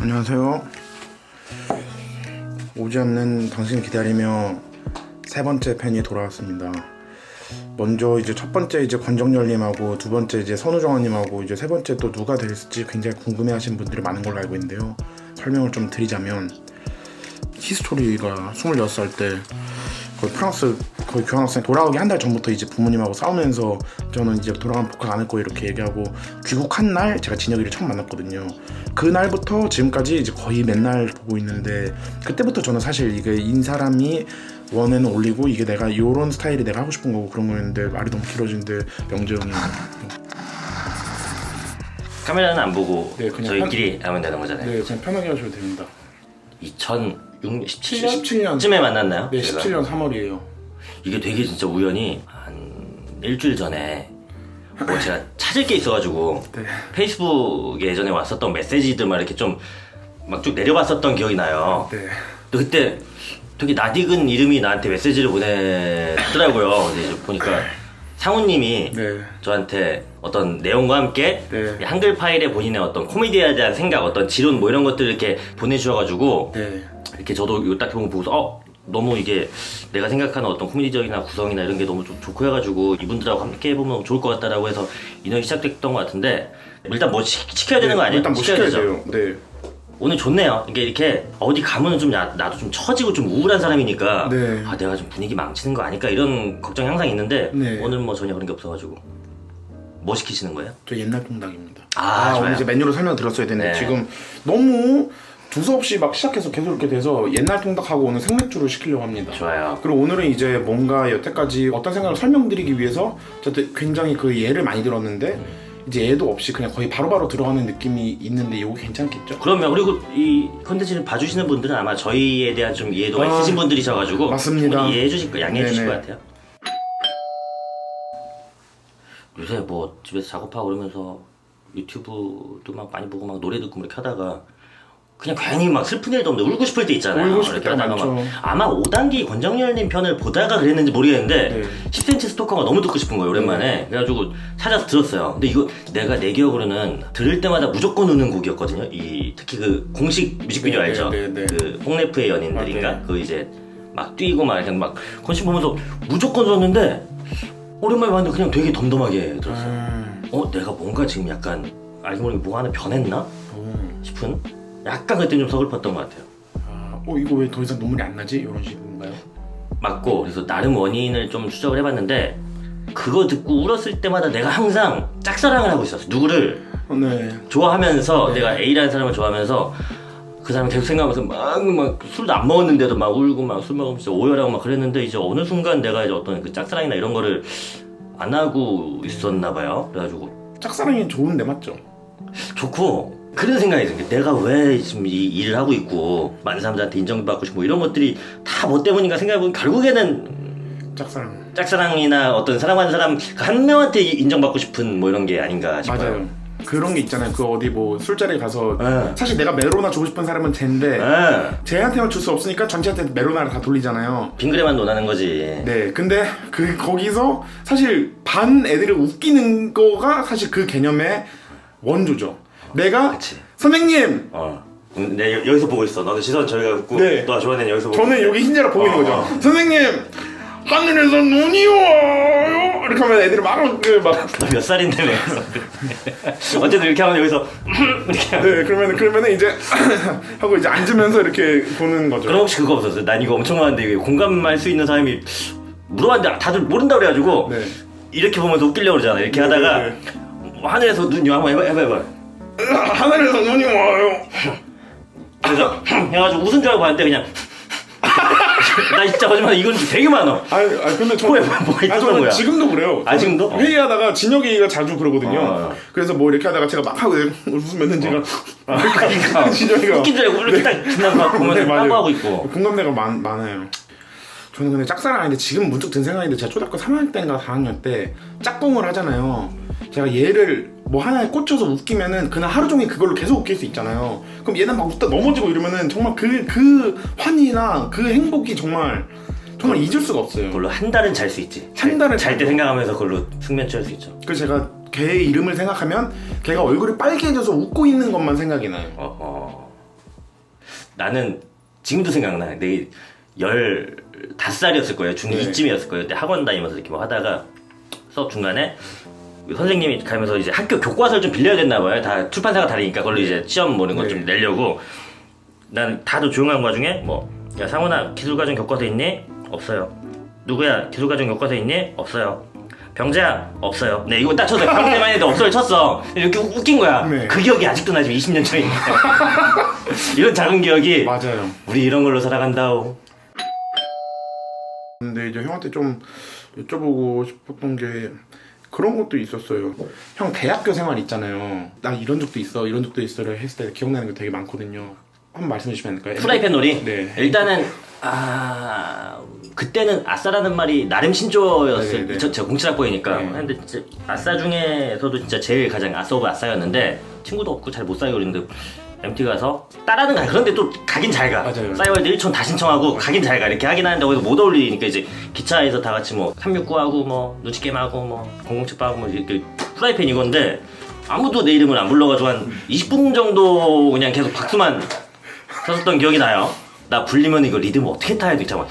안녕하세요. 오지 않는 당신 기다리며 세 번째 팬이 돌아왔습니다. 먼저 이제 첫 번째 이제 권정열님하고 두 번째 이제 선우정아님하고 이제 세 번째 또 누가 될지 굉장히 궁금해하시는 분들이 많은 걸로 알고 있는데요. 설명을 좀 드리자면 히스토리가 26살 때 거의 프랑스 거의 교환학생 돌아오기 한 달 전부터 이제 부모님하고 싸우면서 저는 이제 돌아가면 복학 안 할 거예요 이렇게 얘기하고 귀국한 날 제가 진혁이를 처음 만났거든요. 그 날부터 지금까지 이제 거의 맨날 보고 있는데 그때부터 저는 사실 이게 인 사람이 원에는 올리고 이게 내가 요런 스타일이 내가 하고 싶은 거고 그런 거였는데 말이 너무 길어지는데 명재 형이 카메라는 안 보고 네, 그냥 저희끼리 하면 되는 거잖아요. 네 그냥 편하게 하셔도 됩니다. 2017년 17년 쯤에 만났나요? 네 저희가? 17년 3월이에요. 이게 되게 진짜 우연히 한 일주일 전에 뭐 제가 찾을 게 있어가지고 네. 페이스북에 예전에 왔었던 메시지들 막 이렇게 좀 막 쭉 내려봤었던 기억이 나요. 네. 또 그때 되게 낯익은 이름이 나한테 메시지를 보냈더라고요. 근데 이제 보니까 상우님이 네. 저한테 어떤 내용과 함께 네. 이 한글 파일에 본인의 어떤 코미디에 대한 생각, 어떤 지론 뭐 이런 것들을 이렇게 보내주셔가지고 네. 이렇게 저도 딱 보고 보고서 어 너무 이게 내가 생각하는 어떤 코미디적이나 구성이나 이런 게 너무 좀 좋고 해가지고 이분들하고 함께 해보면 좋을 것 같다라고 해서 인연이 시작됐던 것 같은데 일단 뭐 시, 시켜야 되는 거 아니에요? 일단 뭐 시켜야 되죠? 돼요. 네. 오늘 좋네요. 이게 이렇게 어디 가면은 좀 나, 나도 좀 처지고 좀 우울한 사람이니까 네. 아 내가 좀 분위기 망치는 거 아닐까 이런 걱정이 항상 있는데 네. 오늘 뭐 전혀 그런 게 없어가지고 뭐 시키시는 거예요? 저 옛날 통닭입니다. 아, 좋아요. 오늘 이제 메뉴를 설명 드렸어야 되는데 네. 지금 너무 두서없이 막 시작해서 계속 이렇게 돼서 옛날 통닭하고 오늘 생맥주를 시키려고 합니다. 좋아요. 그리고 오늘은 이제 뭔가 여태까지 어떤 생각을 설명드리기 위해서 저도 굉장히 그 예를 많이 들었는데 이제 예도 없이 그냥 거의 바로바로 들어가는 느낌이 있는데 이거 괜찮겠죠? 그러면 그리고 이 컨텐츠를 봐주시는 분들은 아마 저희에 대한 좀 이해도가 아, 있으신 분들이셔가지고 맞습니다. 이해해 주실 거 양해해 주실 네네. 것 같아요. 요새 뭐 집에서 작업하고 그러면서 유튜브도 막 많이 보고 막 노래 듣고 뭐 이렇게 하다가 그냥 괜히 막 슬픈 일도 없는데 울고 싶을 때 있잖아요. 울고 싶을 때가 하다가 막 많죠. 아마 5단기 권정열님 편을 보다가 그랬는지 모르겠는데 네. 10cm 스토커가 너무 듣고 싶은 거예요 오랜만에 그래가지고 찾아서 들었어요 근데 이거 내가 내 기억으로는 들을 때마다 무조건 우는 곡이었거든요 이 특히 그 공식 뮤직비디오 네, 알죠 네, 네, 네. 그 홍래프의 연인들인가 아, 네. 그 이제 막 뛰고 막 이렇게 막 건식 보면서 무조건 들었는데 오랜만에 봤는데 그냥 되게 덤덤하게 들었어요 음, 어 내가 뭔가 지금 약간 알고 모르게 뭐 하나 변했나 음. 싶은 약간 그때 좀 서글펐던 것 같아요 아, 어 이거 왜 더 이상 눈물이 안 나지? 이런 식인가요? 맞고 그래서 나름 원인을 좀 추적을 해봤는데 그거 듣고 울었을 때마다 내가 항상 짝사랑을 하고 있었어 누구를 어, 네. 좋아하면서 네. 내가 A라는 사람을 좋아하면서 그 사람을 계속 생각하면서 막, 막 술도 안 먹었는데도 막 울고 막 술 먹으면서 오열하고 막 그랬는데 이제 어느 순간 내가 이제 어떤 그 짝사랑이나 이런 거를 안 하고 있었나 봐요 그래가지고 짝사랑이 좋은데 맞죠? 좋고 그런 생각이 드는 게 내가 왜 지금 이 일을 하고 있고 많은 사람들한테 인정받고 싶고 이런 것들이 다 뭐 때문인가 생각해보면 결국에는 짝사랑. 짝사랑이나 어떤 사랑하는 사람 한 명한테 인정받고 싶은 뭐 이런 게 아닌가 싶어요. 맞아요. 그런 게 있잖아요. 그 어디 뭐 술자리에 가서 네. 사실 내가 메로나 주고 싶은 사람은 쟤인데 네. 쟤한테만 줄 수 없으니까 전체한테 메로나를 다 돌리잖아요. 빙그레만 논하는 거지. 네, 근데 그 거기서 사실 반 애들을 웃기는 거가 사실 그 개념의 원조죠. 내가 그치. 선생님, 어. 음, 내 여- 여기서 보고 있어. 너는 시선 저기가 있고 네. 너가 좋아하는 애는 여기서 보고. 저는 여기 흰자를 보고 있는 어, 거죠. 선생님, 하늘에서 눈이 와요. 이렇게 하면 애들이 막, 그 막, 너몇 살인데 왜? 어쨌든 이렇게 하면 여기서 이렇게. 하면. 네, 그러면 그러면은 이제 하고 이제 앉으면서 이렇게 보는 거죠. 그럼 혹시 그거 없었어요? 난 이거 엄청 많은데 공감할 수 있는 사람이 물어봤는데 다들 모른다 그래가지고 네. 이렇게 보면서 웃기려고 그러잖아. 이렇게 하다가 네, 하늘에서 눈이 한번 해봐 해봐 해봐. 하늘에서 눈이 와요. 그래서 해가지고 웃은 줄 알고 봤는데 그냥 나 진짜 거짓말 이건 되게 많아. 아니, 아니 근데 저, 뭐 있었던 아니, 저는 거야? 지금도 그래요. 아, 지금도? 회의하다가 진혁이가 자주 그러거든요. 어. 그래서 뭐 이렇게 하다가 제가 막 하고 웃으면 은 제가 그러니까 진혁이가 웃긴 줄 알고 이렇게 딱 지나서 막 보면서 네, 맞아요. 하고 있고. 공감대가 많, 많아요. 저는 근데 짝사랑 아닌데 지금 문득 든 생각인데 제가 초등학교 3학년 때인가 4학년 때 짝꿍을 하잖아요. 제가 얘를 뭐 하나에 꽂혀서 웃기면은 그날 하루 종일 그걸로 계속 웃길 수 있잖아요. 그럼 얘는 막 웃다 넘어지고 이러면은 정말 그, 그 환희나 그 행복이 정말 정말 잊을 수가 없어요. 그걸로 한 달은 잘 수 있지. 한 달은 잘 때. 생각하면서 그걸로 숙면 취할 수 있죠. 그래서 제가 걔의 이름을 생각하면 걔가 얼굴이 빨개져서 웃고 있는 것만 생각이 나요. 어, 어. 나는 지금도 생각나. 내 열다섯 살이었을 거예요. 중 네. 2쯤이었을 거예요. 그때 학원 다니면서 이렇게 뭐 하다가 수업 중간에 그 선생님이 가면서 이제 학교 교과서를 좀 빌려야 됐나 봐요. 다 출판사가 다르니까 그걸로 이제 시험 보는 거좀 네. 내려고 난 다들 조용한 와중에 뭐야 상훈아 기술과정 교과서 있니? 없어요. 누구야 기술과정 교과서 있니? 없어요. 병재야 없어요. 네 이거 딱 쳤어요. 병재만 해도 없어요 쳤어. 이렇게 우- 웃긴 거야. 네. 그 기억이 아직도 나지만 20년 전인데 이런 작은 기억이 맞아요. 우리 이런 걸로 살아간다오. 근데 이제 형한테 좀 여쭤보고 싶었던 게 그런 것도 있었어요. 형 대학교 생활 있잖아요. 나 이런 적도 있어, 이런 적도 있어를 했을 때 기억나는 게 되게 많거든요. 한번 말씀해 주시면 안 될까요? 프라이팬 놀이. 네. 일단은 아 그때는 아싸라는 말이 나름 신조어였을 네, 네. 저, 제가 공칠학번이니까 네. 근데 진짜 아싸 중에서도 진짜 제일 가장 아싸 오브 아싸였는데 친구도 없고 잘 못 사귀고 그랬는데 MT 가서 따라는 가 그런데 또 가긴 잘 가 맞아요. 싸이월드 1촌 다 신청하고 가긴 잘 가 이렇게 하긴 하는데 거기서 못 어울리니까 이제 기차에서 다 같이 뭐 369하고 뭐 눈치게임하고 뭐 007하고 뭐 이렇게 프라이팬 이건데 아무도 내 이름을 안 불러가지고 한 20분 정도 그냥 계속 박수만 쳤었던 기억이 나요. 나 불리면 이거 리듬 어떻게 타야 돼? 잠깐.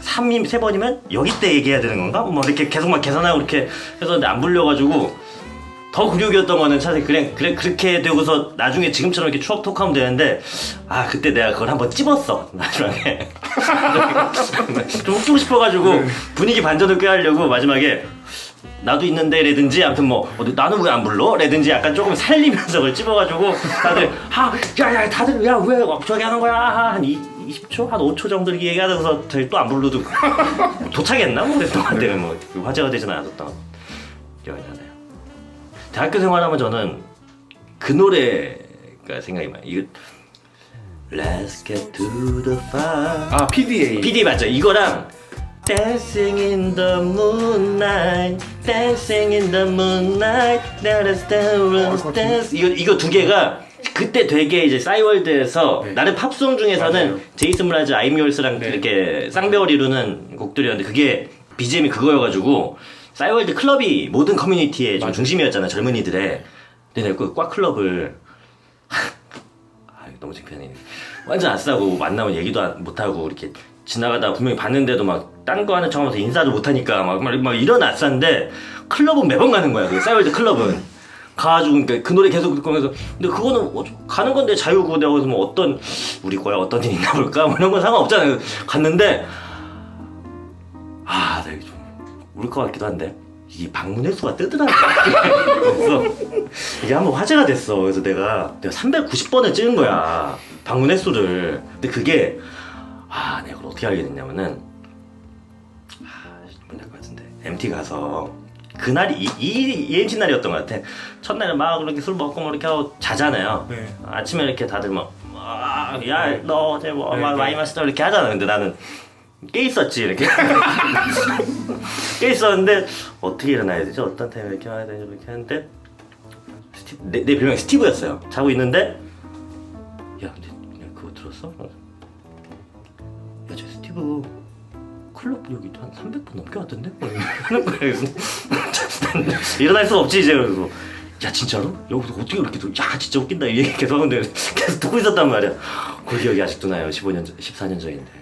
3임 세 번이면 여기 때 얘기해야 되는 건가? 뭐 이렇게 계속 막 계산하고 이렇게 해서 안 불려가지고 더 굴욕이었던 거는 차라리 그래, 그래 그렇게 되고서 나중에 지금처럼 이렇게 추억 톡하면 되는데 아 그때 내가 그걸 한번 찝었어 마지막에. 좀 웃기고 싶어가지고 분위기 반전을 꾀하려고 마지막에 나도 있는데 라든지 아무튼 뭐 어디 나는 왜 안 불러? 라든지 약간 조금 살리면서 그걸 찝어가지고 다들 하 야야 다들 야 왜 저기 하는 거야? 한 20초? 한 5초 정도 얘기하면서 저희 또 안 불러도 도착했나? 모르겠던 것 같아요. 뭐 화제가 되진 않았던 기억이 나네요 대학교 생활하면 저는 그 노래가 생각이 나요 이거 Let's get to the fire 아 PDA. PD 맞죠? 이거랑 Dancing in the moonlight, dancing in the moonlight, let us dance, 어, dance. 이거 이거 두 개가 그때 되게 이제 싸이월드에서 네. 나름 팝송 중에서는 맞아요. 제이슨 무라즈, 아이미 올스랑 네. 이렇게 쌍벽을 이루는 곡들이었는데 그게 BGM이 그거여가지고 싸이월드 클럽이 모든 커뮤니티의 좀 맞아요. 중심이었잖아요 젊은이들의. 근데 내가 그꽉 클럽을 아 이거 너무 창피하네. 완전 아싸고 만나면 얘기도 안- 못하고 이렇게 지나가다 분명히 봤는데도 막 딴 거 하는 척하면서 인사도 못하니까 막, 막, 막 이런 아싸인데 클럽은 매번 가는 거야 그 싸이월드 클럽은. 가가지고 그러니까 그 노래 계속 듣고 하면서 근데 그거는 어, 가는 건데 자유고 내가 거기서 뭐 어떤 우리 거야 어떤 일 있나 볼까? 뭐 이런 건 상관없잖아요. 갔는데 아 내가 좀 울 것 같기도 한데 이 방문 횟수가 뜨더라고 그래서 이게 한번 화제가 됐어. 그래서 내가 내가 390번을 찍은 거야 방문 횟수를. 근데 그게 아 내가 그걸 어떻게 알게 됐냐면은 아될것 같은데 MT 가서 그날이 이, 이 EMT 날이었던 것 같아. 첫날에 막 그렇게 술 먹고 뭐 이렇게 하고 자잖아요. 네. 아침에 이렇게 다들 막 야 너 어제 뭐 네, 마- 네. 많이 마시다 이렇게 하잖아. 근데 나는 깨 있었지 이렇게 깨 있었는데 어떻게 일어나야 되죠? 어떤 타임에 이렇게 와야 되죠? 이렇게 하는데 스티, 내, 내 별명이 스티브였어요. 자고 있는데 야 근데 그냥 그거 들었어? 야저 스티브 클럽 여기 한 300번 넘게 왔던데? 뭐 하는 거야 그래서 일어날 수가 없지 이제 그래서 야 진짜로? 여기서 어떻게 이렇게 또, 야 진짜 웃긴다 이 얘기 계속 하는데 계속 듣고 있었단 말이야 그 기억이 아직도 나요 15년 전 14년 전인데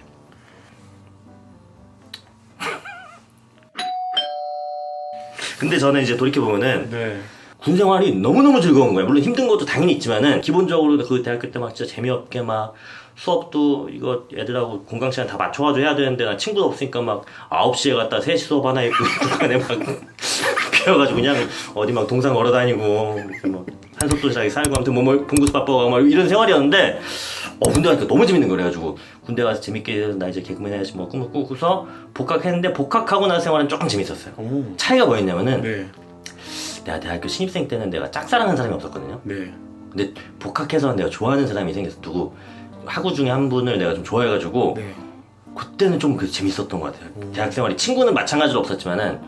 근데 저는 이제 돌이켜보면은 네. 군 생활이 너무너무 즐거운 거예요. 물론 힘든 것도 당연히 있지만은 기본적으로 그 대학교 때 막 진짜 재미없게 막 수업도 이거 애들하고 공강 시간 다 맞춰가지고 해야 되는데 나 친구도 없으니까 막 9시에 갔다 3시 수업 하나 있고 중간에 막 피어가지고 그냥 어디 막 동상 걸어 다니고 이렇게 막 한솥 도시락에 살고 아무튼 뭐, 뭐 봉구수 바빠가고 막 이런 생활이었는데 어 군대 가니까 너무 재밌는 거래 가지고 군대 가서 재밌게 나 이제 개그맨 해야지 뭐 꿈을 꾸고서 복학했는데 복학하고 나서 생활은 조금 재밌었어요. 오. 차이가 뭐였냐면은 네. 내가 대학교 신입생 때는 내가 짝사랑하는 사람이 없었거든요. 네. 근데 복학해서 내가 좋아하는 사람이 생겼어. 누구 학우 중에 한 분을 내가 좀 좋아해가지고 네. 그때는 좀 그 재밌었던 것 같아요. 음. 대학 생활이 친구는 마찬가지로 없었지만은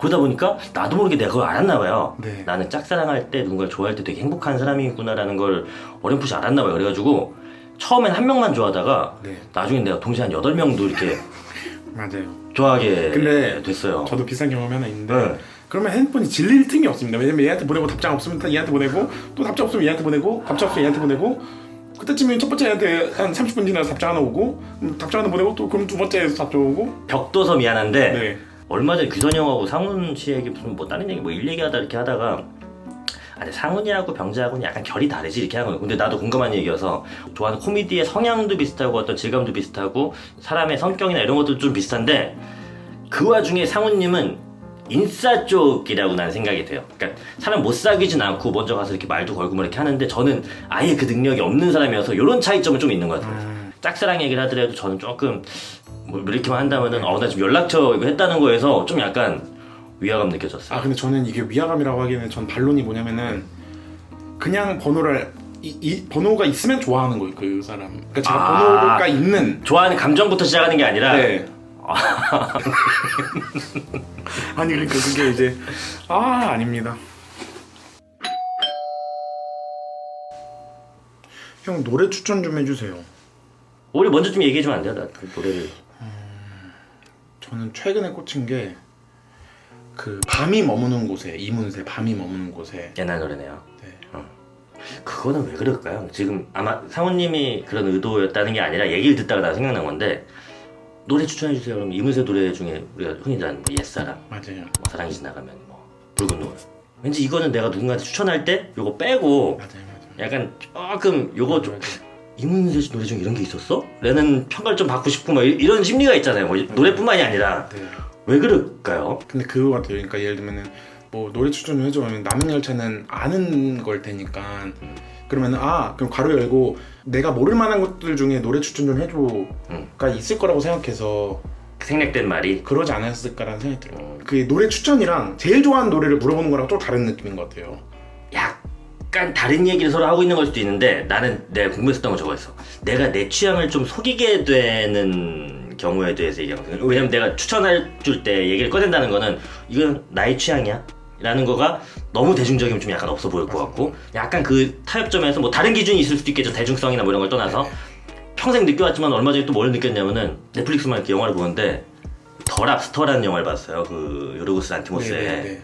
그러다 보니까 나도 모르게 내가 그걸 알았나 봐요. 네. 나는 짝사랑할 때 누군가를 좋아할 때 되게 행복한 사람이구나라는 걸 어렴풋이 알았나 봐요. 그래가지고 처음엔 한 명만 좋아하다가 네. 나중엔 내가 동시에 한 여덟 명도 이렇게 맞아요. 좋아하게 근데 됐어요. 저도 비슷한 경험이 하나 있는데 네. 그러면 핸드폰이 질릴 틈이 없습니다. 왜냐면 얘한테 보내고 답장 없으면 얘한테 보내고 또 답장 없으면 얘한테 보내고 답장 없으면 얘한테 보내고 그때쯤에 첫 번째 애한테 한 30분 지나서 답장 하나 오고 음, 답장 하나 보내고 또 그럼 두 번째에서 답장 오고 벽도서 미안한데 네. 얼마 전에 규선 형하고 상훈 씨 얘기 무슨 뭐 다른 얘기 뭐 일 얘기하다 이렇게 하다가 아니 상훈이하고 병자하고는 약간 결이 다르지 이렇게 하는 거예요. 근데 나도 공감한 얘기여서 좋아하는 코미디의 성향도 비슷하고 어떤 질감도 비슷하고 사람의 성격이나 이런 것도 좀 비슷한데 그 와중에 상훈님은 인싸 쪽이라고 난 생각이 돼요. 그러니까 사람 못 사귀진 않고 먼저 가서 이렇게 말도 걸고 뭐 이렇게 하는데 저는 아예 그 능력이 없는 사람이어서 이런 차이점은 좀 있는 것 같아요. 음. 짝사랑 얘기를 하더라도 저는 조금 뭐 이렇게만 한다면은 어나 지금 연락처 이거 했다는 거에서 좀 약간 위화감 느껴졌어요. 아 근데 저는 이게 위화감이라고 하기에는 전 반론이 뭐냐면은 그냥 번호를 이, 이 번호가 있으면 좋아하는 거예요 그 사람. 그러니까 제가 아. 번호가 있는 좋아하는 감정부터 시작하는 게 아니라 네. 아니 그러니까 그게 이제 아 아닙니다. 형 노래 추천 좀 해주세요. 우리 먼저 좀 얘기해 주면 안 돼요? 나 그 노래를 저는 최근에 꽂힌 게 그 밤이 머무는 곳에 이문세 밤이 머무는 곳에 옛날 노래네요. 네. 그거는 왜 그럴까요? 지금 아마 상훈님이 그런 의도였다는 게 아니라 얘기를 듣다가 나 생각난 건데 노래 추천해 주세요. 그럼 이문세 노래 중에 우리가 흔히 아는 뭐 옛사랑, 맞아요. 뭐 사랑이 지나가면 뭐 붉은 노을. 왠지 이거는 내가 누군가한테 추천할 때 요거 빼고 맞아요 맞아요. 약간 조금 요거 좀 맞아요. 이문세 씨 노래 중에 이런 게 있었어? 라는 평가를 좀 받고 싶고 막 이- 이런 심리가 있잖아요. 뭐 노래뿐만이 아니라 네. 왜 그럴까요? 근데 그거 같아요. 그러니까 예를 들면은 뭐 노래 추천 좀 해줘 하면 남은 열차는 아는 걸 테니까 그러면은 아 그럼 가로 열고 내가 모를 만한 것들 중에 노래 추천 좀 해줘가 있을 거라고 생각해서 생략된 말이 그러지 않았을까라는 생각이 들어요. 음. 그 노래 추천이랑 제일 좋아하는 노래를 물어보는 거랑 또 다른 느낌인 것 같아요. 약 간 다른 얘기를 서로 하고 있는 걸 수도 있는데 나는 내가 궁금했었던 건 저거였어. 내가 내 취향을 좀 속이게 되는 경우에 대해서 얘기하거든. 왜냐면 내가 추천할 줄 때 얘기를 꺼낸다는 거는 이건 나의 취향이야. 라는 거가 너무 대중적이면 좀 약간 없어 보일 것 같고 약간 그 타협점에서 뭐 다른 기준이 있을 수도 있겠죠 대중성이나 뭐 이런 걸 떠나서 평생 느껴왔지만 얼마 전에 또 뭘 느꼈냐면은 넷플릭스만 이렇게 영화를 보는데 더 랍스터라는 영화를 봤어요 그 요르고스 안티모스의 네, 네.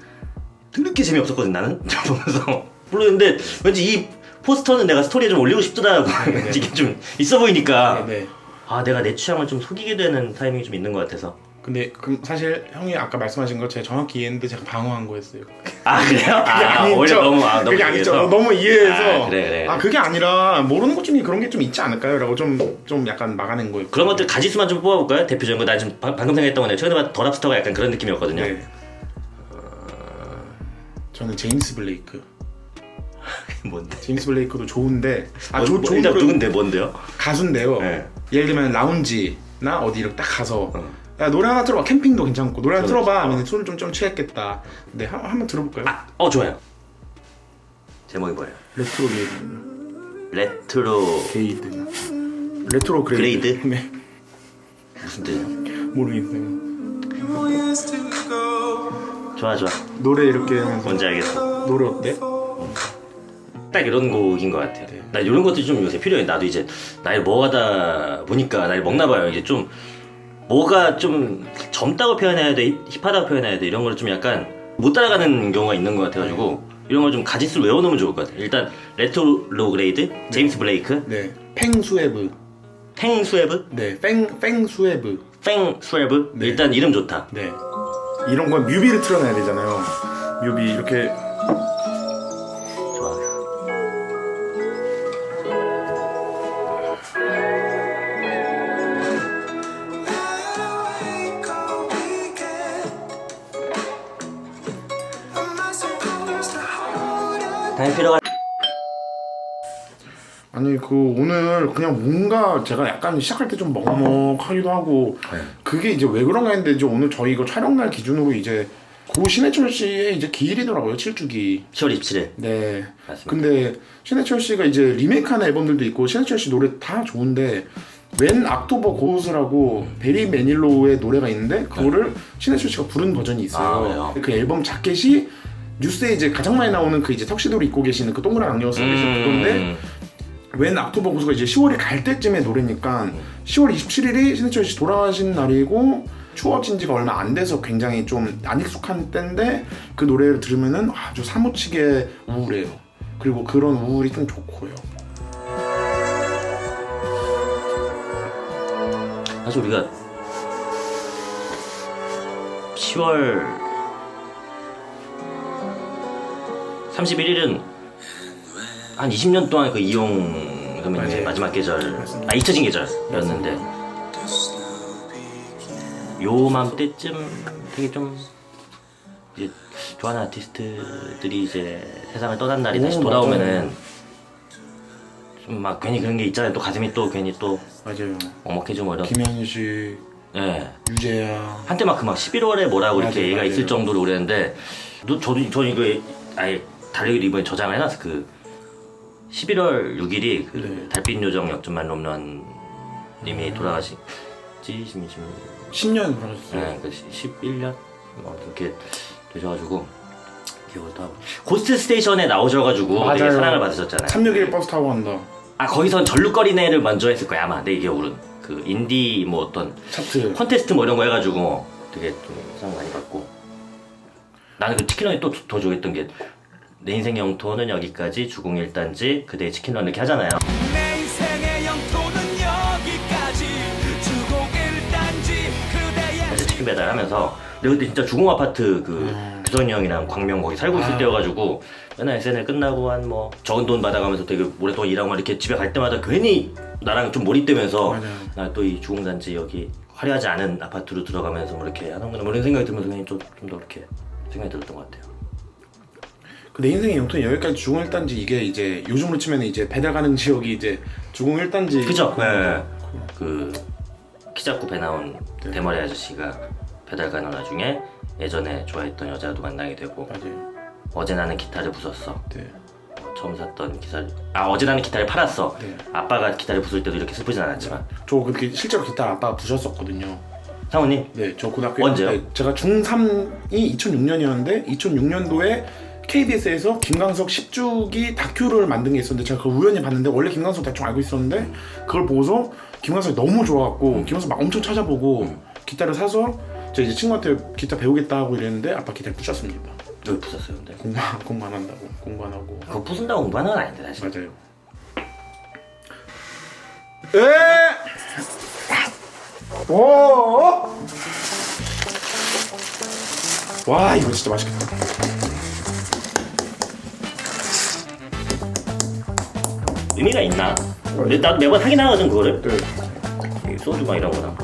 드럽게 재미없었거든 나는 저 보면서 모르는데 왠지 이 포스터는 내가 스토리에 좀 올리고 싶더라고 네. 이게 좀 있어 보이니까 네, 네. 아 내가 내 취향을 좀 속이게 되는 타이밍이 좀 있는 것 같아서 근데 그 사실 형이 아까 말씀하신 거 제가 정확히 이해했는데 제가 방어한 거였어요. 아 그래요? 아 아니죠. 오히려 너무 아 너무 그게 아니죠. 얘기해서. 너무 이해해서 아, 그래, 그래. 아 그게 아니라 모르는 것 중에 그런 게 좀 있지 않을까요?라고 좀 좀 약간 막아낸 거예요. 그런 것들 가지수만 좀 뽑아볼까요? 대표적인 거 나 지금 바- 방금 생각했던 건데 최근에 봤던 더 랍스터가 약간 그런 느낌이었거든요 네. 저는 제임스 블레이크. 뭔데? 제임스 블레이크도 좋은데 아 뭐, 조, 뭐, 좋은 일단 누군데 뭔데요? 가수인데요. 네. 예를 들면 라운지나 어디 이렇게 딱 가서 어. 야 노래 하나 들어봐 캠핑도 괜찮고 노래 하나 어. 하면 술을 좀 좀 취했겠다. 네 한, 한번 들어볼까요? 아, 어 좋아요 제목이 뭐예요? 레트로 게이드. 레트로 게이드. 레트로 그레이드. 그레이드? 네 무슨 뜻이야? 모르겠어요. 좋아 좋아 노래 이렇게 하면서 뭔지 알겠어 노래 어때? 딱 이런 곡인 것 같아요. 네. 나 이런 것들이 좀 요새 필요해. 나도 이제 나이 먹어가다 보니까 나이 먹나 봐요. 이제 좀 뭐가 좀 젊다고 표현해야 돼, 힙- 힙하다고 표현해야 돼 이런 거를 좀 약간 못 따라가는 경우가 있는 것 같아가지고 이런 걸 좀 가지수를 외워놓으면 좋을 것 같아요. 일단 레트로 그레이드, 제임스 블레이크, 네. 팽수에브. 팽 수에브, 네. 팽 팽수에브. 팽 수에브 네. 일단 이름 좋다. 네. 이런 건 뮤비를 틀어놔야 되잖아요. 뮤비 이렇게 아니 그 오늘 그냥 뭔가 제가 약간 시작할 때 좀 먹먹하기도 하고 네. 그게 이제 왜 그런가 했는데 이제 오늘 저희 이거 촬영 날 기준으로 이제 고 신해철 씨의 이제 기일이더라고요 7주기. 10월 27일 네. 맞습니다. 근데 신해철 씨가 이제 리메이크하는 앨범들도 있고 신해철 씨 노래 다 좋은데 웬 악토버 고우스라고 베리 매닐로우의 노래가 있는데 그거를 신해철 씨가 부른 버전이 아, 있어요. 왜요? 그 앨범 자켓이 뉴스에 이제 가장 많이 나오는 그 이제 턱시도를 입고 계시는 그 동그란 안경을 쓰고 계신 그건데 음, 웬 악토버 고수가 이제 10월이 갈 때쯤의 노래니까 10월 27일이 신해철 씨 돌아가신 날이고 추워진 지가 얼마 안 돼서 굉장히 좀 안 익숙한 때인데 그 노래를 들으면은 아주 사무치게 우울해요. 그리고 그런 우울이 좀 좋고요. 사실 우리가 10월 31일은 한 20년 동안 그 이용 선배님의 맞아요. 마지막 계절, 맞습니다. 아 잊혀진 계절이었는데 요맘때쯤 되게 좀 이제 좋아하는 아티스트들이 이제 세상을 떠난 날이 오, 다시 돌아오면은 좀 막 괜히 그런 게 있잖아요. 또 가슴이 또 괜히 또 맞아요. 먹먹해지고 뭐 이런. 김현식, 예. 유재하. 한때 막 그 막 11월에 뭐라고 이렇게 맞아요, 얘가 맞아요. 있을 정도로 그랬는데 또 저도 저는 이거 아예 달력을 이번에 저장을 해놨어 그 11월 6일이 그 네. 달빛 요정 역전만 홈런 님이 돌아가신 지 10, 10, 10년 돌아가셨어요. 네, 그 11년 뭐 이렇게 되셔가지고 기억을 또 하고 고스트 스테이션에 나오셔가지고 되게 맞아요. 사랑을 받으셨잖아요. 361 버스 타고 간다. 아 거기선 절룩거리네를 먼저 했을 거야 아마 내 기억으로는 그 인디 뭐 어떤 차트. 콘테스트 뭐 이런 거 해가지고 되게 좀 사랑 많이 받고 나는 그 치킨런이 또 더 좋아했던 게 내 인생 영토는 여기까지 주공일단지 그대의 치킨런 이렇게 하잖아요 내 인생의 영토는 여기까지 주공일단지 그대의 그래서 치킨 배달하면서 내가 그때 진짜 주공 아파트 그 음. 규선이 형이랑 광명 거기 살고 있을 아. 때여가지고 맨날 SNL 끝나고 한 뭐 적은 돈 받아가면서 되게 오랫동안 일하고 막 이렇게 집에 갈 때마다 괜히 나랑 좀 몰입되면서 맞아요. 나 또 이 주공단지 여기 화려하지 않은 아파트로 들어가면서 뭐 이렇게 하는구나 뭐 이런 생각이 들면서 괜히 좀좀 더 이렇게 생각이 들었던 것 같아요. 그내 인생의 영토는 여기까지 주공 1단지 이게 이제 요즘으로 치면 이제 배달 가는 지역이 이제 주공 1단지. 그죠? 네. 그 키 작고 배 나온 네. 대머리 아저씨가 배달 가는 와중에 예전에 좋아했던 여자도 만나게 되고 맞아요. 어제 나는 기타를 부쉈어. 네. 어, 처음 샀던 기타를 아 어제 나는 기타를 팔았어. 네. 아빠가 기타를 부술 때도 이렇게 슬프진 않았지만 저 그렇게 실제로 기타 아빠가 부셨었거든요. 상훈님 네, 저 고등학교 언제요? 네, 제가 중3이 2006년이었는데 2006년도에 KBS에서 김광석 10주기 다큐를 만든 게 있었는데 제가 그걸 우연히 봤는데 원래 김광석 대충 알고 있었는데 그걸 보고서 김광석이 너무 좋아갖고 김광석 막 엄청 찾아보고 기타를 사서 저 이제 친구한테 기타 배우겠다 하고 이랬는데 아빠 기타를 부셨습니다. 왜 부쉈어요 근데? 공부 공부 안 한다고 공부 안 하고 그거 부순다고 공부하는 건 아닌데 사실. 맞아요. 에! 오! 와 이거 진짜 맛있겠다. 의미가 있나? 근데 나도 매번 하긴 하거든 그거를. 네. 이 소주 막 이런 거랑.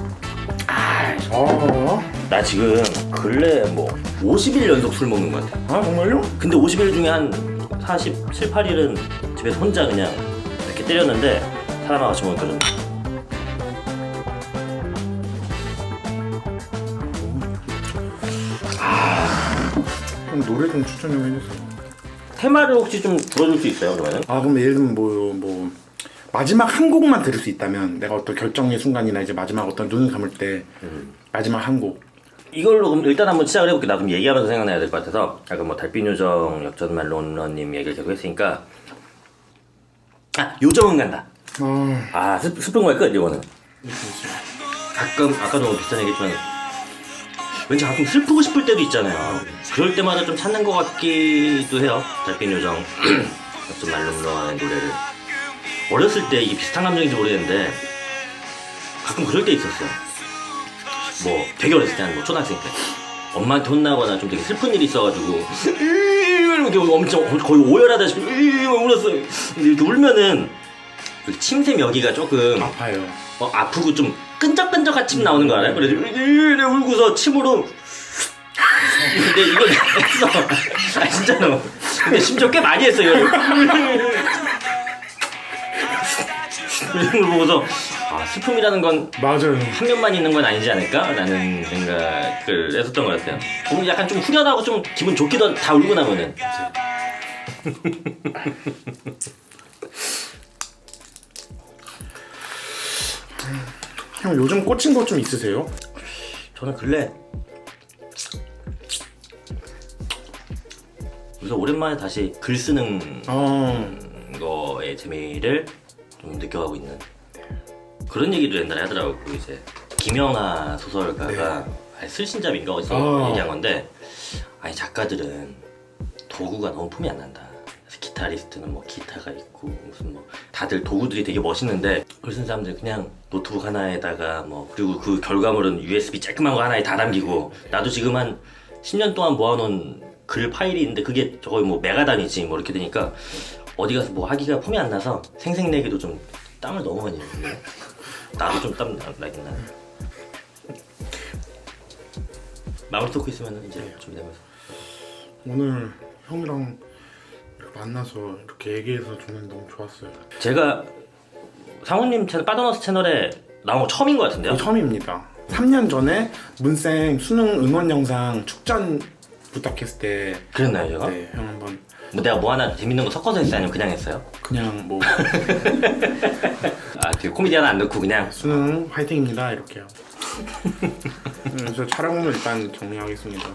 아, 아, 나 지금 근래 뭐 50일 연속 술 먹는 것 같아. 아 정말요? 근데 50일 중에 한 47, 8일은 집에서 혼자 그냥 이렇게 때렸는데 사람하고 같이 먹으니까 좀 그럼 노래 좀 추천 좀 해주세요. 테마를 혹시 좀 불어줄 수 있어요 그러면은? 아 그럼 예를 들면 뭐, 뭐 마지막 한 곡만 들을 수 있다면 내가 어떤 결정의 순간이나 이제 마지막 어떤 눈을 감을 때 마지막 한 곡. 이걸로 그럼 일단 한번 시작을 해볼게. 나 좀 얘기하면서 생각나야 될 것 같아서 아까 뭐 달빛 요정 역전 말 론런님 얘기를 계속 했으니까 아 요정은 간다. 아, 아 슬, 슬픈 거야 끝 이거는. 가끔 아까도 비슷한 얘기했지만 왠지 가끔 슬프고 싶을 때도 있잖아요. 그럴 때마다 좀 찾는 것 같기도 해요. 달빛 요정 역전말 론런의 노래를 어렸을 때 이게 비슷한 감정인지 모르겠는데 가끔 그럴 때 있었어요. 뭐 되게 어렸을 때 한 뭐 초등학생 때 엄마한테 혼나거나 좀 되게 슬픈 일이 있어가지고 이렇게 엄청 거의 오열하다시피 막 울었어요. 근데 이렇게 울면은 그 침샘 여기가 조금 아파요. 어, 아프고 좀 끈적끈적 한 침 나오는 거 알아요? 그래서 이래 울고서 침으로 근데 이걸 했어. 아 진짜로. 근데 심지어 꽤 많이 했어 이거를. 이런 걸 보고서 아 슬픔이라는 건 맞아요. 한 면만 있는 건 아니지 않을까라는 생각을 했었던 것 같아요. 보면 약간 좀 후련하고 좀 기분 좋기도 다 울고 나면은. 형 요즘 꽂힌 거 좀 있으세요? 저는 근래 그래서 오랜만에 다시 글 쓰는 아, 거의 재미를 좀 느껴가고 있는 그런 얘기도 옛날에 하더라고요. 그 이제 김영하 소설가가 아니, 슬신잡인가 어디서 아. 얘기한 건데 아니 작가들은 도구가 너무 품이 안 난다. 기타리스트는 뭐 기타가 있고 무슨 뭐 다들 도구들이 되게 멋있는데 글쓴 사람들 그냥 노트북 하나에다가 뭐 그리고 그 결과물은 USB 쬐끄만 거 하나에 다 담기고 나도 지금 한 10년 동안 모아놓은 글 파일이 있는데 그게 거의 뭐 메가 단위지 뭐 이렇게 되니까 어디 가서 뭐 하기가 폼이 안 나서 생색내기도 좀 땀을 너무 많이 흘리네 나도 좀 땀 나긴 나네 마무리 토크 있으면 이제 준비되면서. 오늘 형이랑 만나서 이렇게 얘기해서 저는 너무 좋았어요. 제가 상우님 채널 빠져너스 채널에 나온 거 처음인 것 같은데요? 이거 처음입니다. 3년 전에 문쌤 수능 응원 영상 축전 부탁했을 때 그랬나요 제가? 네, 형 한번 뭐 내가 뭐 하나 재밌는 거 섞어서 했어요 아니면 그냥 했어요? 그냥 뭐 아 되게 코미디 하나 안 넣고 그냥 수능 화이팅입니다 이렇게요. 음, 저 촬영을 일단 정리하겠습니다.